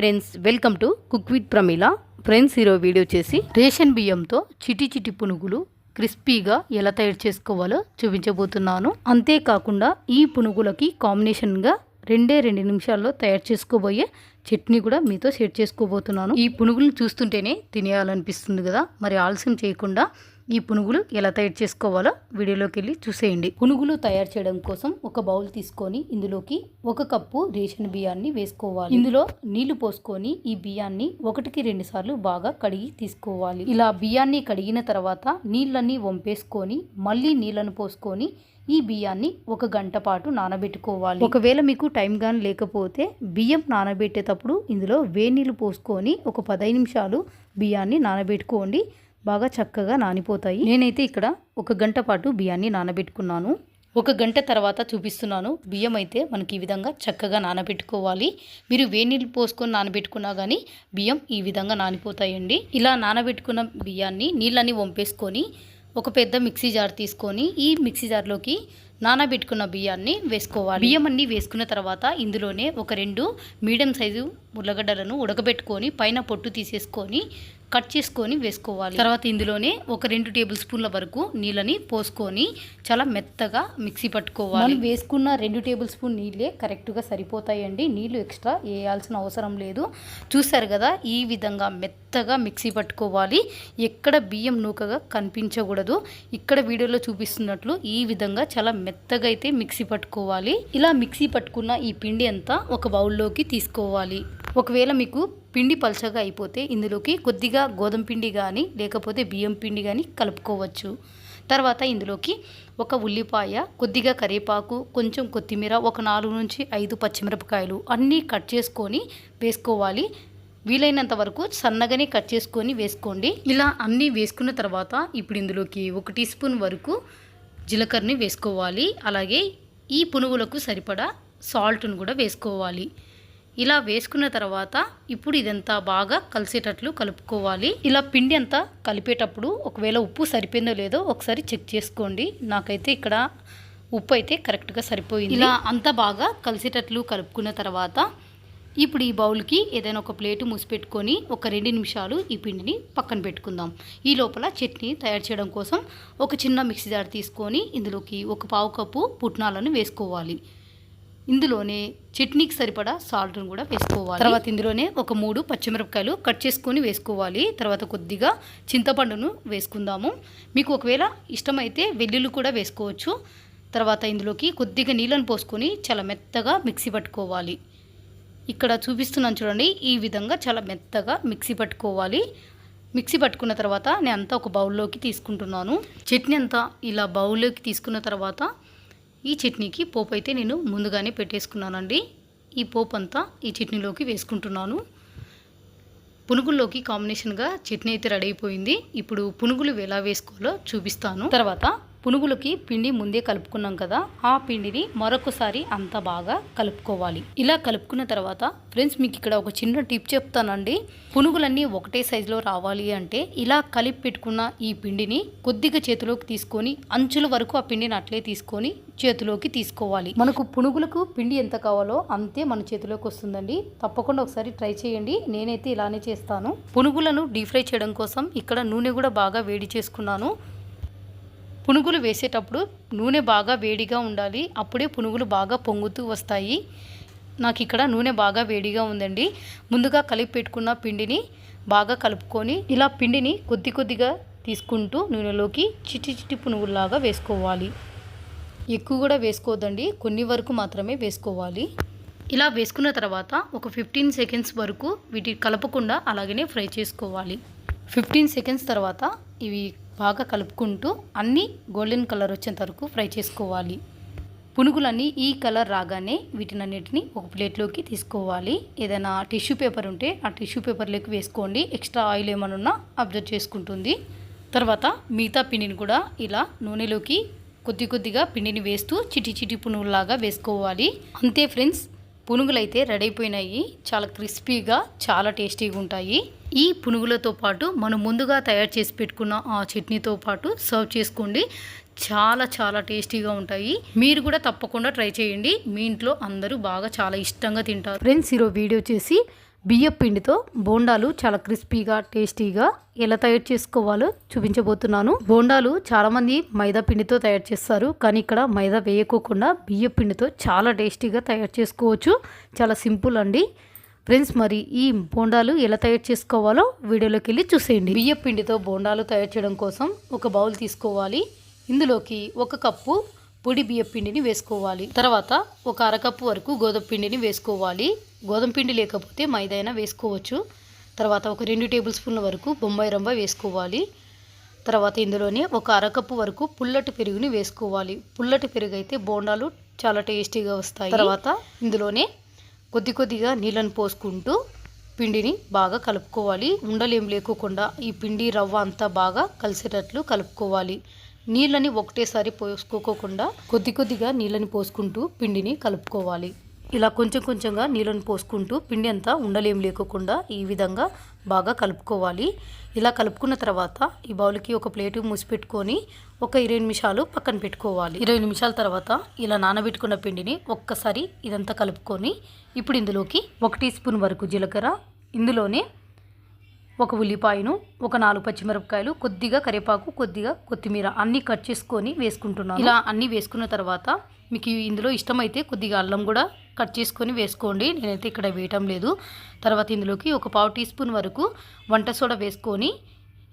Friends welcome to cook with Pramila friends ఈరోజు video చేసి ration బియ్యంతో చిటి చిటి పునుగులు క్రిస్పీగా ఎలా తయారు చేసుకోవాలో చూపించబోతున్నాను. అంతేకాకుండా ఈ పునుగులకి కాంబినేషన్గా రెండే రెండు నిమిషాల్లో తయారు చేసుకోబోయే చట్నీ కూడా మీతో షేర్ చేసుకోబోతున్నాను. ఈ పునుగులను చూస్తుంటేనే తినేయాలనిపిస్తుంది కదా. మరి ఆలస్యం చేయకుండా ఈ పునుగులు ఎలా తయారు చేసుకోవాలో వీడియోలోకి వెళ్ళి చూసేయండి. పునుగులు తయారు చేయడం కోసం ఒక బౌల్ తీసుకొని ఇందులోకి ఒక కప్పు రేషన్ బియ్యాన్ని వేసుకోవాలి. ఇందులో నీళ్ళు పోసుకొని ఈ బియ్యాన్ని ఒకటికి రెండు సార్లు బాగా కడిగి తీసుకోవాలి. ఇలా బియ్యాన్ని కడిగిన తర్వాత నీళ్ళన్నీ వంపేసుకొని మళ్ళీ నీళ్ళను పోసుకొని ఈ బియ్యాన్ని ఒక గంట పాటు నానబెట్టుకోవాలి. ఒకవేళ మీకు టైం కానీ లేకపోతే బియ్యం నానబెట్టేటప్పుడు ఇందులో వేడి నీళ్ళు పోసుకొని ఒక పదహైదు నిమిషాలు బియ్యాన్ని నానబెట్టుకోండి. బాగా చక్కగా నానిపోతాయి. నేనైతే ఇక్కడ ఒక గంట పాటు బియ్యాన్ని నానబెట్టుకున్నాను. ఒక గంట తర్వాత చూపిస్తున్నాను. బియ్యం అయితే మనకి ఈ విధంగా చక్కగా నానబెట్టుకోవాలి. మీరు వేడి నీళ్ళు పోసుకొని నానబెట్టుకున్నా కానీ బియ్యం ఈ విధంగా నానిపోతాయండి. ఇలా నానబెట్టుకున్న బియ్యాన్ని నీళ్ళని వంపేసుకొని ఒక పెద్ద మిక్సీ జార్ తీసుకొని ఈ మిక్సీ జార్లోకి నానబెట్టుకున్న బియ్యాన్ని వేసుకోవాలి. బియ్యం అన్ని వేసుకున్న తర్వాత ఇందులోనే ఒక రెండు మీడియం సైజు ఉల్లగడ్డలను ఉడకబెట్టుకొని పైన పొట్టు తీసేసుకొని కట్ చేసుకొని వేసుకోవాలి. తర్వాత ఇందులోనే ఒక రెండు టేబుల్ స్పూన్ల వరకు నీళ్ళని పోసుకొని చాలా మెత్తగా మిక్సీ పట్టుకోవాలి. మనం వేసుకున్న రెండు టేబుల్ స్పూన్ నీళ్ళే కరెక్ట్గా సరిపోతాయండి. నీళ్ళు ఎక్స్ట్రా వేయాల్సిన అవసరం లేదు. చూసారు కదా ఈ విధంగా మెత్తగా మిక్సీ పట్టుకోవాలి. ఎక్కడ బియ్యం నూకగా కనిపించకూడదు. ఇక్కడ వీడియోలో చూపిస్తున్నట్లు ఈ విధంగా చాలా మెత్తగా అయితే మిక్సీ పట్టుకోవాలి. ఇలా మిక్సీ పట్టుకున్న ఈ పిండి అంతా ఒక బౌల్లోకి తీసుకోవాలి. ఒకవేళ మీకు పిండి పలచగా అయిపోతే ఇందులోకి కొద్దిగా గోధుమ పిండి కానీ లేకపోతే బియ్యం పిండి కానీ కలుపుకోవచ్చు. తర్వాత ఇందులోకి ఒక ఉల్లిపాయ కొద్దిగా కరివేపాకు కొంచెం కొత్తిమీర ఒక నాలుగు నుంచి ఐదు పచ్చిమిరపకాయలు అన్నీ కట్ చేసుకొని వేసుకోవాలి. వీలైనంత వరకు సన్నగానే కట్ చేసుకొని వేసుకోండి. ఇలా అన్నీ వేసుకున్న తర్వాత ఇప్పుడు ఇందులోకి ఒక టీ స్పూన్ వరకు జీలకర్రని వేసుకోవాలి. అలాగే ఈ పునుగులకు సరిపడా సాల్ట్ను కూడా వేసుకోవాలి. ఇలా వేసుకున్న తర్వాత ఇప్పుడు ఇదంతా బాగా కలిసేటట్లు కలుపుకోవాలి. ఇలా పిండి అంతా కలిపేటప్పుడు ఒకవేళ ఉప్పు సరిపోయిందో లేదో ఒకసారి చెక్ చేసుకోండి. నాకైతే ఇక్కడ ఉప్పు అయితే కరెక్ట్గా సరిపోయింది. ఇలా అంతా బాగా కలిసేటట్లు కలుపుకున్న తర్వాత ఇప్పుడు ఈ బౌల్కి ఏదైనా ఒక ప్లేటు మూసిపెట్టుకొని ఒక రెండు నిమిషాలు ఈ పిండిని పక్కన పెట్టుకుందాం. ఈ లోపల చట్నీ తయారు చేయడం కోసం ఒక చిన్న మిక్సీ జార్ తీసుకొని ఇందులోకి ఒక పావు కప్పు పుట్నాలను వేసుకోవాలి. ఇందులోనే చట్నీకి సరిపడా సాల్ట్ను కూడా వేసుకోవాలి. తర్వాత ఇందులోనే ఒక మూడు పచ్చిమిరపకాయలు కట్ చేసుకొని వేసుకోవాలి. తర్వాత కొద్దిగా చింతపండును వేసుకుందాము. మీకు ఒకవేళ ఇష్టమైతే వెల్లుల్లి కూడా వేసుకోవచ్చు. తర్వాత ఇందులోకి కొద్దిగా నీళ్ళను పోసుకొని చాలా మెత్తగా మిక్సీ పట్టుకోవాలి. ఇక్కడ చూపిస్తున్నాను చూడండి. ఈ విధంగా చాలా మెత్తగా మిక్సీ పట్టుకోవాలి. మిక్సీ పట్టుకున్న తర్వాత నేను అంతా ఒక బౌల్లోకి తీసుకుంటున్నాను. చట్నీ అంతా ఇలా బౌల్లోకి తీసుకున్న తర్వాత ఈ చట్నీకి పోపు అయితే నేను ముందుగానే పెట్టేసుకున్నానండి. ఈ పోపు అంతా ఈ చట్నీలోకి వేసుకుంటున్నాను. పునుగుల్లోకి కాంబినేషన్గా చట్నీ అయితే రెడీ అయిపోయింది. ఇప్పుడు పునుగులు ఎలా వేసుకోవాలో చూపిస్తాను. తర్వాత పునుగులకి పిండి ముందే కలుపుకున్నాం కదా ఆ పిండిని మరొకసారి అంత బాగా కలుపుకోవాలి. ఇలా కలుపుకున్న తర్వాత ఫ్రెండ్స్ మీకు ఇక్కడ ఒక చిన్న టిప్ చెప్తానండి. పునుగులన్నీ ఒకటే సైజులో రావాలి అంటే ఇలా కలిపి పెట్టుకున్న ఈ పిండిని కొద్దిగా చేతిలోకి తీసుకొని అంచుల వరకు ఆ పిండిని అట్లే తీసుకొని చేతిలోకి తీసుకోవాలి. మనకు పునుగులకు పిండి ఎంత కావాలో అంతే మన చేతిలోకి వస్తుందండి. తప్పకుండా ఒకసారి ట్రై చేయండి. నేనైతే ఇలానే చేస్తాను. పునుగులను డీప్ ఫ్రై చేయడం కోసం ఇక్కడ నూనె కూడా బాగా వేడి చేసుకున్నాను. పునుగులు వేసేటప్పుడు నూనె బాగా వేడిగా ఉండాలి. అప్పుడే పునుగులు బాగా పొంగుతూ వస్తాయి. నాకు ఇక్కడ నూనె బాగా వేడిగా ఉందండి. ముందుగా కలిపి పెట్టుకున్న పిండిని బాగా కలుపుకొని ఇలా పిండిని కొద్ది కొద్దిగా తీసుకుంటూ నూనెలోకి చిట్టి చిట్టి పునుగుల్లాగా వేసుకోవాలి. ఎక్కువ కూడా వేసుకోవద్దండి. కొన్ని వరకు మాత్రమే వేసుకోవాలి. ఇలా వేసుకున్న తర్వాత ఒక ఫిఫ్టీన్ సెకండ్స్ వరకు వీటి కలపకుండా అలాగనే ఫ్రై చేసుకోవాలి. ఫిఫ్టీన్ సెకండ్స్ తర్వాత ఇవి బాగా కలుపుకుంటూ అన్నీ గోల్డెన్ కలర్ వచ్చేంత వరకు ఫ్రై చేసుకోవాలి. పునుగులన్నీ ఈ కలర్ రాగానే వీటినన్నిటిని ఒక ప్లేట్లోకి తీసుకోవాలి. ఏదైనా టిష్యూ పేపర్ ఉంటే ఆ టిష్యూ పేపర్లోకి వేసుకోండి. ఎక్స్ట్రా ఆయిల్ ఏమైనా ఉన్నా అబ్జర్వ్ చేసుకుంటుంది. తర్వాత మిగతా పిండిని కూడా ఇలా నూనెలోకి కొద్ది కొద్దిగా పిండిని వేస్తూ చిటి చిటి పునుగులాగా వేసుకోవాలి. అంతే ఫ్రెండ్స్ పునుగులు అయితే రెడీ అయిపోయినాయి. చాలా క్రిస్పీగా చాలా టేస్టీగా ఉంటాయి. ఈ పునుగులతో పాటు మనం ముందుగా తయారు చేసి పెట్టుకున్న ఆ చట్నీతో పాటు సర్వ్ చేసుకోండి. చాలా చాలా టేస్టీగా ఉంటాయి. మీరు కూడా తప్పకుండా ట్రై చేయండి. మీ ఇంట్లో అందరూ బాగా చాలా ఇష్టంగా తింటారు. ఫ్రెండ్స్ ఈరోజు వీడియో చేసి బియ్యం పిండితో బోండాలు చాలా క్రిస్పీగా టేస్టీగా ఎలా తయారు చేసుకోవాలో చూపించబోతున్నాను. బోండాలు చాలామంది మైదా పిండితో తయారు చేస్తారు. కానీ ఇక్కడ మైదా వేయకోకుండా బియ్యం పిండితో చాలా టేస్టీగా తయారు చేసుకోవచ్చు. చాలా సింపుల్ అండి. ఫ్రెండ్స్ మరి ఈ బోండాలు ఎలా తయారు చేసుకోవాలో వీడియోలోకి వెళ్ళి చూసేయండి. బియ్యం పిండితో బోండాలు తయారు చేయడం కోసం ఒక బౌల్ తీసుకోవాలి. ఇందులోకి ఒక కప్పు పొడి బియ్యం పిండిని వేసుకోవాలి. తర్వాత ఒక అరకప్పు వరకు గోధుమ పిండిని వేసుకోవాలి. గోధుమ పిండి లేకపోతే మైదా అయినా వేసుకోవచ్చు. తర్వాత ఒక రెండు టేబుల్ స్పూన్ల వరకు బొంబాయి రవ్వ వేసుకోవాలి. తర్వాత ఇందులోనే ఒక అరకప్పు వరకు పుల్లటి పెరుగుని వేసుకోవాలి. పుల్లటి పెరుగు అయితే బోండాలు చాలా టేస్టీగా వస్తాయి. తర్వాత ఇందులోనే కొద్ది కొద్దిగా నీళ్ళని పోసుకుంటూ పిండిని బాగా కలుపుకోవాలి. ఉండలేం లేకోకుండా ఈ పిండి రవ్వ అంతా బాగా కలిసేటట్లు కలుపుకోవాలి. నీళ్ళని ఒకటేసారి పోసుకోకుండా కొద్ది కొద్దిగా నీళ్ళని పోసుకుంటూ పిండిని కలుపుకోవాలి. ఇలా కొంచెం కొంచెంగా నీళ్ళను పోసుకుంటూ పిండి అంతా ఉండలేం లేకోకుండా ఈ విధంగా బాగా కలుపుకోవాలి. ఇలా కలుపుకున్న తర్వాత ఈ బౌల్కి ఒక ప్లేటు మూసిపెట్టుకొని ఒక ఇరవై నిమిషాలు పక్కన పెట్టుకోవాలి. ఇరవై నిమిషాల తర్వాత ఇలా నానబెట్టుకున్న పిండిని ఒక్కసారి ఇదంతా కలుపుకొని ఇప్పుడు ఇందులోకి ఒక టీ స్పూన్ వరకు జీలకర్ర ఇందులోనే ఒక ఉల్లిపాయను ఒక నాలుగు పచ్చిమిరపకాయలు కొద్దిగా కరివేపాకు కొద్దిగా కొత్తిమీర అన్నీ కట్ చేసుకొని వేసుకుంటున్నాను. ఇలా అన్నీ వేసుకున్న తర్వాత మీకు ఇందులో ఇష్టమైతే కొద్దిగా అల్లం కూడా కట్ చేసుకొని వేసుకోండి. నేనైతే ఇక్కడ వేయటం లేదు. తర్వాత ఇందులోకి ఒక పావు టీ స్పూన్ వరకు వంట సోడా వేసుకొని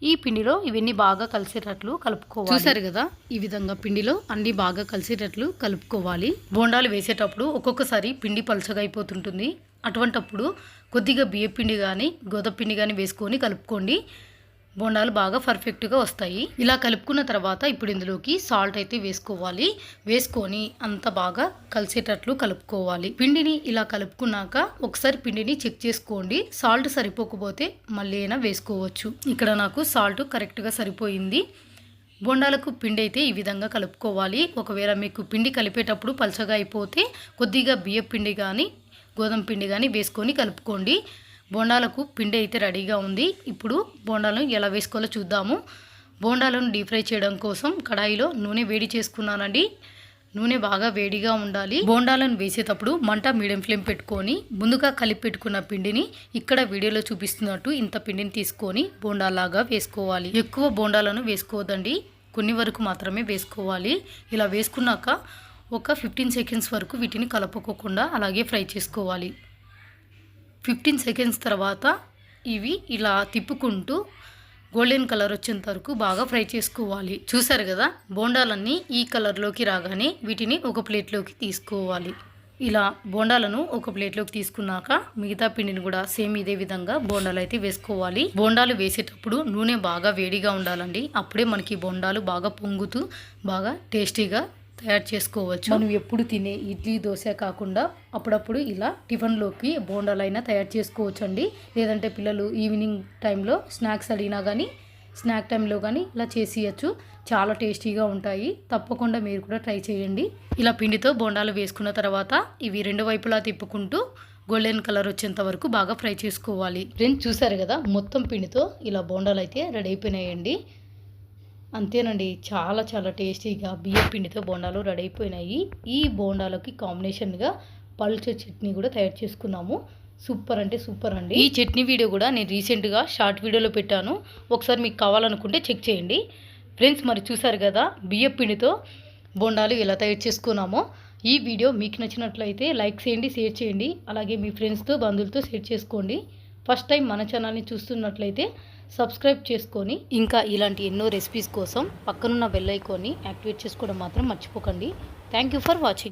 ఈ పిండిలో ఇవన్నీ బాగా కలిసేటట్లు కలుపుకోవాలి. చూసారు కదా? ఈ విధంగా పిండిలో అన్ని బాగా కలిసేటట్లు కలుపుకోవాలి. బోండాలు వేసేటప్పుడు ఒక్కొక్కసారి పిండి పలుచగా అయిపోతుంటుంది. అటువంటప్పుడు కొద్దిగా బియ్య పిండి కానీ గోధుమ పిండి కానీ వేసుకొని కలుపుకోండి. బోండాలు బాగా పర్ఫెక్ట్గా వస్తాయి. ఇలా కలుపుకున్న తర్వాత ఇప్పుడు ఇందులోకి సాల్ట్ అయితే వేసుకోవాలి. వేసుకొని అంత బాగా కలిసేటట్లు కలుపుకోవాలి. పిండిని ఇలా కలుపుకున్నాక ఒకసారి పిండిని చెక్ చేసుకోండి. సాల్ట్ సరిపోకపోతే మళ్ళీ అయినా వేసుకోవచ్చు. ఇక్కడ నాకు సాల్ట్ కరెక్ట్గా సరిపోయింది. బోండాలకు పిండి అయితే ఈ విధంగా కలుపుకోవాలి. ఒకవేళ మీకు పిండి కలిపేటప్పుడు పలచగా అయిపోతే కొద్దిగా బియ్య పిండి కానీ గోధుమ పిండి కానీ వేసుకొని కలుపుకోండి. బోండాలకు పిండి అయితే రెడీగా ఉంది. ఇప్పుడు బోండాలను ఎలా వేసుకోవాలో చూద్దాము. బోండాలను డీప్ ఫ్రై చేయడం కోసం కడాయిలో నూనె వేడి చేసుకున్నానండి. నూనె బాగా వేడిగా ఉండాలి. బోండాలను వేసేటప్పుడు మంట మీడియం ఫ్లేమ్ పెట్టుకొని ముందుగా కలిపి పెట్టుకున్న పిండిని ఇక్కడ వీడియోలో చూపిస్తున్నట్టు ఇంత పిండిని తీసుకొని బోండాలాగా వేసుకోవాలి. ఎక్కువ బోండాలను వేసుకోవద్దండి. కొన్ని వరకు మాత్రమే వేసుకోవాలి. ఇలా వేసుకున్నాక ఒక ఫిఫ్టీన్ సెకండ్స్ వరకు వీటిని కలుపుకోకుండా అలాగే ఫ్రై చేసుకోవాలి. ఫిఫ్టీన్ సెకండ్స్ తర్వాత ఇవి ఇలా తిప్పుకుంటూ గోల్డెన్ కలర్ వచ్చేంత వరకు బాగా ఫ్రై చేసుకోవాలి. చూసారు కదా? బోండాలన్నీ ఈ కలర్లోకి రాగానే వీటిని ఒక ప్లేట్లోకి తీసుకోవాలి. ఇలా బోండాలను ఒక ప్లేట్లోకి తీసుకున్నాక మిగతా పిండిని కూడా సేమ్ ఇదే విధంగా బోండాలు అయితే వేసుకోవాలి. బోండాలు వేసేటప్పుడు నూనె బాగా వేడిగా ఉండాలండి. అప్పుడే మనకి బోండాలు బాగా పొంగుతూ బాగా టేస్టీగా తయారు చేసుకోవచ్చు. మనం ఎప్పుడు తినే ఇడ్లీ దోశ కాకుండా అప్పుడప్పుడు ఇలా టిఫిన్లోకి బోండాలైనా తయారు చేసుకోవచ్చు అండి లేదంటే పిల్లలు ఈవినింగ్ టైంలో స్నాక్స్ అడిగినా కానీ స్నాక్ టైంలో కానీ ఇలా చేసేయచ్చు. చాలా టేస్టీగా ఉంటాయి. తప్పకుండా మీరు కూడా ట్రై చేయండి. ఇలా పిండితో బోండాలు వేసుకున్న తర్వాత ఇవి రెండు వైపులా తిప్పుకుంటూ గోల్డెన్ కలర్ వచ్చేంత వరకు బాగా ఫ్రై చేసుకోవాలి. ఫ్రెండ్స్ చూసారు కదా? మొత్తం పిండితో ఇలా బోండాలు అయితే రెడీ అయిపోయినాయండి. అంతేనండి చాలా చాలా టేస్టీగా బియ్యం పిండితో బోండాలు రెడీ అయిపోయినాయి. ఈ బోండాలకి కాంబినేషన్గా పల్చ చట్నీ కూడా తయారు చేసుకున్నాము. సూపర్ అంటే సూపర్ అండి. ఈ చట్నీ వీడియో కూడా నేను రీసెంట్గా షార్ట్ వీడియోలో పెట్టాను. ఒకసారి మీకు కావాలనుకుంటే చెక్ చేయండి. ఫ్రెండ్స్ మరి చూసారు కదా బియ్యం పిండితో బోండాలు ఎలా తయారు చేసుకున్నామో. ఈ వీడియో మీకు నచ్చినట్లయితే లైక్ చేయండి షేర్ చేయండి. అలాగే మీ ఫ్రెండ్స్తో బంధువులతో షేర్ చేసుకోండి. ఫస్ట్ టైం మన ఛానల్ని చూస్తున్నట్లయితే సబ్స్క్రైబ్ చేసుకొని ఇంకా ఇలాంటి ఎన్నో రెసిపీస్ కోసం పక్కనున్న బెల్ ఐకాన్ని యాక్టివేట్ చేసుకోవడం మాత్రం మర్చిపోకండి. Thank you for watching